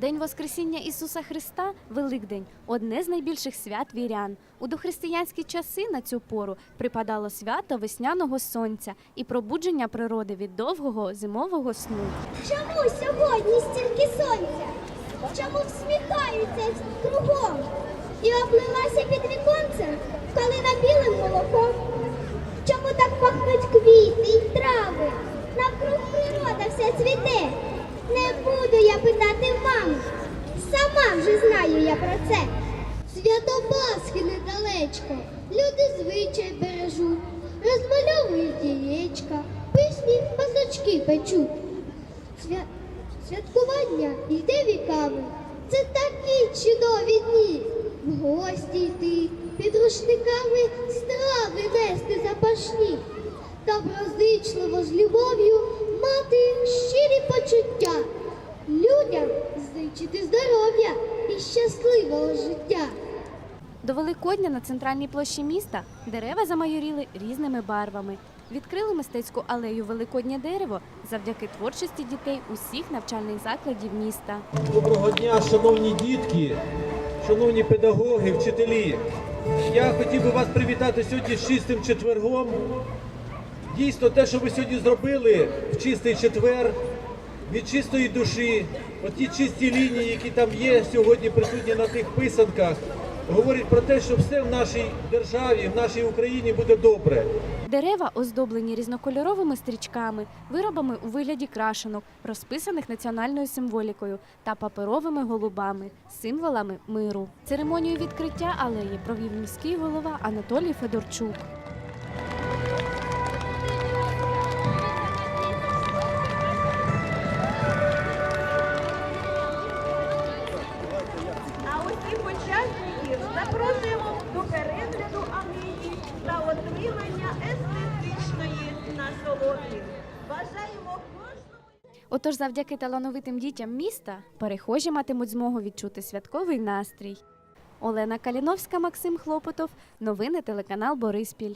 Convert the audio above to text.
День Воскресіння Ісуса Христа Великдень одне з найбільших свят вірян. У дохристиянські часи на цю пору припадало свято весняного сонця і пробудження природи від довгого зимового сну. Чому сьогодні стільки сонця? Чому всміхаються кругом? І облилася під віконцем, коли на білим молоком? Чому так пахнуть квіти й трави? Навкруг природа вся цвіте. Не буду я питати маму, сама вже знаю я про це. Свято Пасхи недалечко, люди звичай бережуть, розмальовують яєчка, писні пасочки печуть. Свя... Святкування йде віками. Це такі чудові дні. В гості йти, під рушниками страви нести запашні. Та Доброзичливо з любов'ю мати щирі почуття. Людям здоров'я і щасливого життя. До Великодня на центральній площі міста дерева замайоріли різними барвами. Відкрили мистецьку алею Великоднє дерево завдяки творчості дітей усіх навчальних закладів міста. Доброго дня, шановні дітки, шановні педагоги, вчителі. Я хотів би вас привітати сьогодні з чистим четвергом. Дійсно, те, що ви сьогодні зробили в чистий четвер, від чистої душі, оті чисті лінії, які там є сьогодні присутні на тих писанках, говорять про те, що все в нашій державі, в нашій Україні буде добре. Дерева оздоблені різнокольоровими стрічками, виробами у вигляді крашенок, розписаних національною символікою та паперовими голубами, символами миру. Церемонію відкриття алеї провів міський голова Анатолій Федорчук. Насолоди. Бажаємо. Отож, завдяки талановитим дітям міста перехожі матимуть змогу відчути святковий настрій. Олена Каліновська, Максим Хлопотов. Новини телеканал Бориспіль.